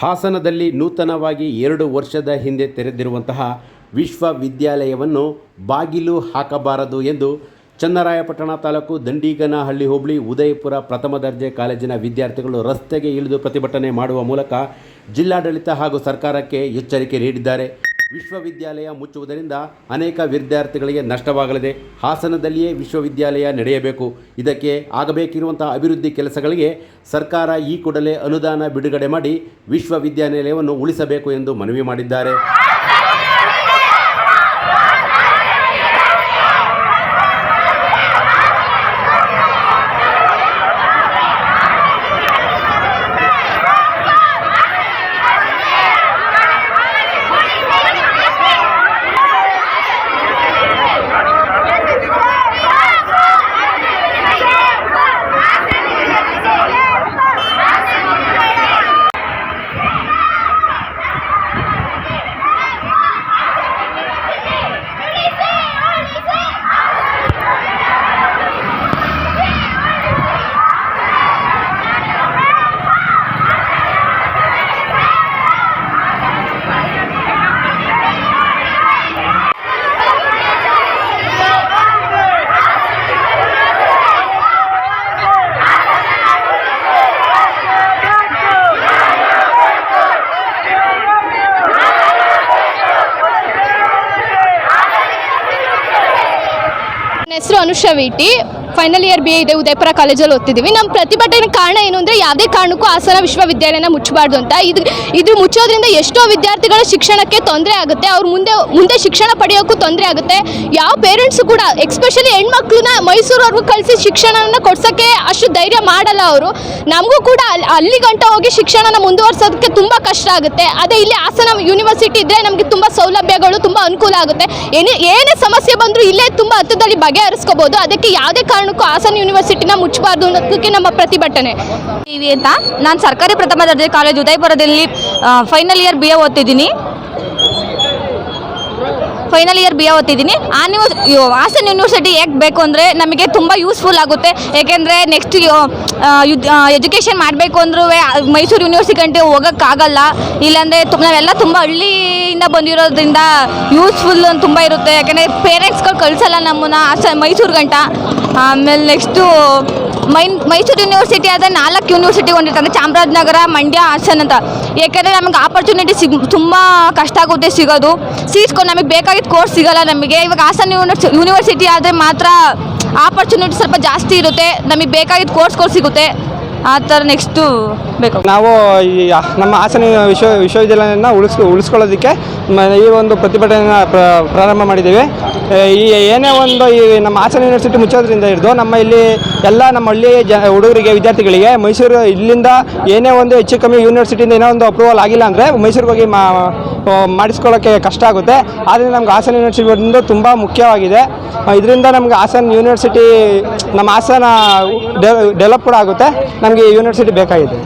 ಹಾಸನದಲ್ಲಿ ನೂತನವಾಗಿ ಎರಡು ವರ್ಷದ ಹಿಂದೆ ತೆರೆದಿರುವಂತಹ ವಿಶ್ವವಿದ್ಯಾಲಯವನ್ನು ಬಾಗಿಲು ಹಾಕಬಾರದು ಎಂದು ಚನ್ನರಾಯಪಟ್ಟಣ ತಾಲೂಕು ದಂಡಿಗನಹಳ್ಳಿ ಹೋಬಳಿ ಉದಯಪುರ ಪ್ರಥಮ ದರ್ಜೆ ಕಾಲೇಜಿನ ವಿದ್ಯಾರ್ಥಿಗಳು ರಸ್ತೆಗೆ ಇಳಿದು ಪ್ರತಿಭಟನೆ ಮಾಡುವ ಮೂಲಕ ಜಿಲ್ಲಾಡಳಿತ ಹಾಗೂ ಸರ್ಕಾರಕ್ಕೆ ಎಚ್ಚರಿಕೆ ನೀಡಿದ್ದಾರೆ. ವಿಶ್ವವಿದ್ಯಾಲಯ ಮುಚ್ಚುವುದರಿಂದ ಅನೇಕ ವಿದ್ಯಾರ್ಥಿಗಳಿಗೆ ನಷ್ಟವಾಗಲಿದೆ. ಹಾಸನದಲ್ಲಿಯೇ ವಿಶ್ವವಿದ್ಯಾಲಯ ನಡೆಯಬೇಕು. ಇದಕ್ಕೆ ಆಗಬೇಕಿರುವಂಥ ಅಭಿವೃದ್ಧಿ ಕೆಲಸಗಳಿಗೆ ಸರ್ಕಾರ ಈ ಕೂಡಲೇ ಅನುದಾನ ಬಿಡುಗಡೆ ಮಾಡಿ ವಿಶ್ವವಿದ್ಯಾನಿಲಯವನ್ನು ಉಳಿಸಬೇಕು ಎಂದು ಮನವಿ ಮಾಡಿದ್ದಾರೆ. ಹೆಸರು Anusha VT final year B A ಇದೆ, ಉದಯಪುರ ಕಾಲೇಜಲ್ಲಿ ಓದ್ತಿದ್ದೀವಿ. ನಮ್ಮ ಪ್ರತಿಭಟನೆ ಕಾರಣ ಏನು ಅಂದರೆ ಯಾವುದೇ ಕಾರಣಕ್ಕೂ ಹಾಸನ ವಿಶ್ವವಿದ್ಯಾಲಯನ ಮುಚ್ಚಬಾರ್ದು ಅಂತ. ಇದು ಇದು ಮುಚ್ಚೋದ್ರಿಂದ ಎಷ್ಟೋ ವಿದ್ಯಾರ್ಥಿಗಳ ಶಿಕ್ಷಣಕ್ಕೆ ತೊಂದರೆ ಆಗುತ್ತೆ. ಅವ್ರು ಮುಂದೆ ಮುಂದೆ ಶಿಕ್ಷಣ ಪಡೆಯೋಕ್ಕೂ ತೊಂದರೆ ಆಗುತ್ತೆ. ಯಾವ ಪೇರೆಂಟ್ಸು ಕೂಡ ಎಕ್ಸ್ಪೆಷಲಿ ಹೆಣ್ಮಕ್ಳನ್ನ ಮೈಸೂರವ್ರಿಗೂ ಕಳಿಸಿ ಶಿಕ್ಷಣನ ಕೊಡ್ಸೋಕ್ಕೆ ಅಷ್ಟು ಧೈರ್ಯ ಮಾಡಲ್ಲ ಅವರು. ನಮಗೂ ಕೂಡ ಅಲ್ಲಿ ಅಲ್ಲಿ ಗಂಟ ಹೋಗಿ ಶಿಕ್ಷಣನ ಮುಂದುವರ್ಸೋದಕ್ಕೆ ತುಂಬ ಕಷ್ಟ ಆಗುತ್ತೆ. ಅದೇ ಇಲ್ಲಿ ಹಾಸನ ಯೂನಿವರ್ಸಿಟಿ ಇದ್ದರೆ ನಮಗೆ ತುಂಬ ಸೌಲಭ್ಯಗಳು ತುಂಬ ಅನುಕೂಲ ಆಗುತ್ತೆ. ಏನೇ ಏನೇ ಸಮಸ್ಯೆ ಬಂದರೂ ಇಲ್ಲೇ ತುಂಬ ಹತ್ತದಲ್ಲಿ ಬಗೆಹರಿಸ್ಕೋಬೋದು. ಅದಕ್ಕೆ ಯಾವುದೇ ಕಾರಣಕ್ಕೂ ಹಾಸನ ಯೂನಿವರ್ಸಿಟಿನ ಮುಚ್ಚಬಾರ್ದು ಅನ್ನೋದಕ್ಕೆ ನಮ್ಮ ಪ್ರತಿಭಟನೆ. ಅಂತ. ನಾನು ಸರ್ಕಾರಿ ಪ್ರಥಮ ದರ್ಜೆ ಕಾಲೇಜ್ ಉದಯಪುರದಲ್ಲಿ ಫೈನಲ್ ಇಯರ್ ಬಿ ಎ ಓದ್ತಿದ್ದೀನಿ. ಫೈನಲ್ ಇಯರ್ ಬಿ ಎ ಓದ್ತಿದ್ದೀನಿ. ಆ ನೀವು ಹಾಸನ್ ಯೂನಿವರ್ಸಿಟಿ ಯಾಕೆ ಬೇಕು ಅಂದರೆ ನಮಗೆ ತುಂಬ ಯೂಸ್ಫುಲ್ ಆಗುತ್ತೆ. ಏಕೆಂದರೆ ನೆಕ್ಸ್ಟ್ ಎಜುಕೇಷನ್ ಮಾಡಬೇಕು ಅಂದ್ರೂ ಮೈಸೂರು ಯೂನಿವರ್ಸಿಟಿ ಹೋಗೋಕ್ಕಾಗಲ್ಲ. ಇಲ್ಲಾಂದರೆ ನಾವೆಲ್ಲ ತುಂಬ ಹಳ್ಳಿಯಿಂದ ಬಂದಿರೋದ್ರಿಂದ ಯೂಸ್ಫುಲ್ ತುಂಬ ಇರುತ್ತೆ. ಯಾಕೆಂದರೆ ಪೇರೆಂಟ್ಸ್ಗಳು ಕಳಿಸಲ್ಲ ನಮ್ಮನ್ನು ಹಾಸನ್ ಮೈಸೂರು ಗಂಟ. ಆಮೇಲೆ ನೆಕ್ಸ್ಟು ಮೈನ್ ಮೈಸೂರು ಯೂನಿವರ್ಸಿಟಿ ಆದರೆ ನಾಲ್ಕು ಯೂನಿವರ್ಸಿಟಿ ಹೊಂದಿರ್ತಾರೆ ಚಾಮರಾಜನಗರ, ಮಂಡ್ಯ, ಹಾಸನ್ ಅಂತ. ಏಕೆಂದರೆ ನಮಗೆ ಆಪರ್ಚುನಿಟಿ ಸಿಗ್, ತುಂಬ ಕಷ್ಟ ಆಗುತ್ತೆ ಸಿಗೋದು. ಸೀಟ್ಸ್ಕೊಂಡು ನಮಗೆ ಬೇಕಾಗಿದ್ದ ಕೋರ್ಸ್ ಸಿಗಲ್ಲ ನಮಗೆ. ಇವಾಗ ಹಾಸನ ಯೂನಿವರ್ಸಿ, ಯೂನಿವರ್ಸಿಟಿ ಆದರೆ ಮಾತ್ರ ಆಪರ್ಚುನಿಟಿ ಸ್ವಲ್ಪ ಜಾಸ್ತಿ ಇರುತ್ತೆ. ನಮಗೆ ಬೇಕಾಗಿದ್ದ ಕೋರ್ಸ್ಗಳು ಸಿಗುತ್ತೆ. ಆ ಥರ ನೆಕ್ಸ್ಟು ಬೇಕು. ನಾವು ಈ ನಮ್ಮ ಹಾಸನ ವಿಶ್ವ, ವಿಶ್ವವಿದ್ಯಾಲಯನ ಉಳಿಸ್, ಉಳಿಸ್ಕೊಳ್ಳೋದಕ್ಕೆ ಈ ಒಂದು ಪ್ರತಿಭಟನೆಯನ್ನು ಪ್ರಾರಂಭ ಮಾಡಿದ್ದೀವಿ. ಈ ಏನೇ ಒಂದು ಈ ನಮ್ಮ ಹಾಸನ ಯೂನಿವರ್ಸಿಟಿ ಮುಚ್ಚೋದ್ರಿಂದ ಹಿಡಿದು ನಮ್ಮ ಇಲ್ಲಿ ಎಲ್ಲ ನಮ್ಮ ಹಳ್ಳಿ ಜ, ಹುಡುಗರಿಗೆ, ವಿದ್ಯಾರ್ಥಿಗಳಿಗೆ ಮೈಸೂರು ಇಲ್ಲಿಂದ ಏನೇ ಒಂದು ಹೆಚ್ಚು ಕಮ್ಮಿ ಯೂನಿವರ್ಸಿಟಿಯಿಂದ ಏನೋ ಒಂದು ಅಪ್ರೂವಲ್ ಆಗಿಲ್ಲ ಅಂದರೆ ಮೈಸೂರಿಗೆ ಹೋಗಿ ಮಾ ಮಾಡಿಸ್ಕೊಳ್ಳೋಕ್ಕೆ ಕಷ್ಟ ಆಗುತ್ತೆ. ಆದ್ದರಿಂದ ನಮ್ಗೆ ಹಾಸನ ಯೂನಿವರ್ಸಿಟಿ ಒಂದು ತುಂಬ ಮುಖ್ಯವಾಗಿದೆ. ಇದರಿಂದ ನಮ್ಗೆ ಹಾಸನ ಯೂನಿವರ್ಸಿಟಿ, ನಮ್ಮ ಹಾಸನ ಡೆವಲಪ್ ಕೂಡ ಆಗುತ್ತೆ. ನಮಗೆ ಯೂನಿವರ್ಸಿಟಿ ಬೇಕಾಗಿದೆ.